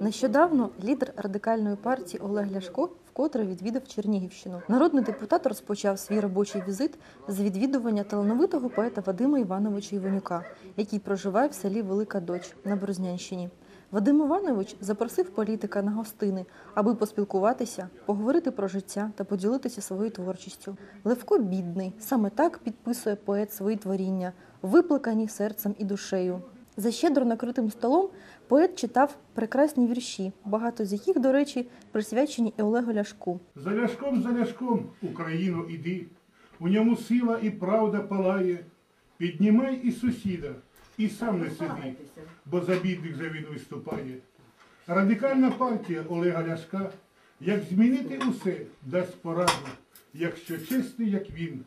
Нещодавно лідер радикальної партії Олег Ляшко вкотре відвідав Чернігівщину. Народний депутат розпочав свій робочий візит з відвідування талановитого поета Вадима Івановича Іванюка, який проживає в селі Велика Доч на Брознянщині. Вадим Іванович запросив політика на гостини, аби поспілкуватися, поговорити про життя та поділитися своєю творчістю. Левко бідний, саме так підписує поет свої творіння, виплакані серцем і душею. За щедро накритим столом поет читав прекрасні вірші, багато з яких, до речі, присвячені і Олегу Ляшку. За ляшком, за ляшком, Україно, іди, у ньому сила і правда палає. Піднімай і сусіда, і сам не сиди, бо за бідних же він виступає. Радикальна партія Олега Ляшка, як змінити усе, дасть пораду, якщо чесний, як він,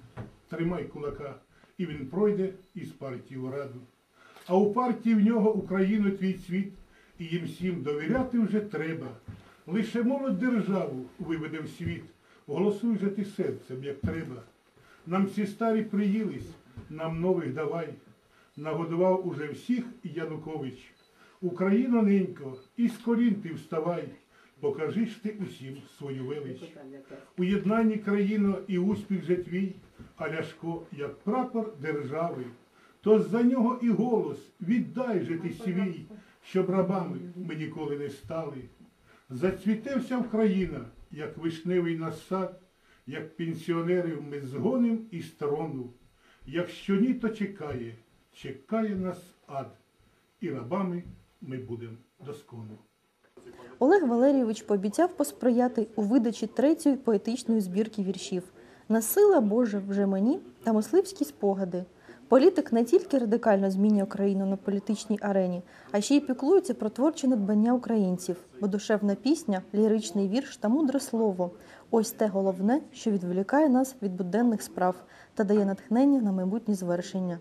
тримай кулака, і він пройде із партії в раду. А у партії в нього Україну твій світ, і їм всім довіряти вже треба. Лише молодь державу виведе в світ, голосуй же ти серцем, як треба. Нам всі старі приїлись, нам нових давай. Нагодував уже всіх Янукович. Україно ненько, і з колін ти вставай, покажи ж ти усім свою велич. У країно і успіх же твій, а Ляшко, як прапор держави. То за нього і голос віддай же ти свій, щоб рабами ми ніколи не стали. Зацвіте вся Україна, як вишневий насад, як пенсіонерів ми згоним із трону. Якщо ні, то чекає, чекає нас ад, і рабами ми будемо доскону. Олег Валерійович пообіцяв посприяти у видачі третьої поетичної збірки віршів Насила Боже вже мені та мисливські спогади. Політик не тільки радикально змінює країну на політичній арені, а ще й піклується про творче надбання українців, бо душевна пісня, ліричний вірш та мудре слово ось те головне, що відволікає нас від буденних справ та дає натхнення на майбутні звершення.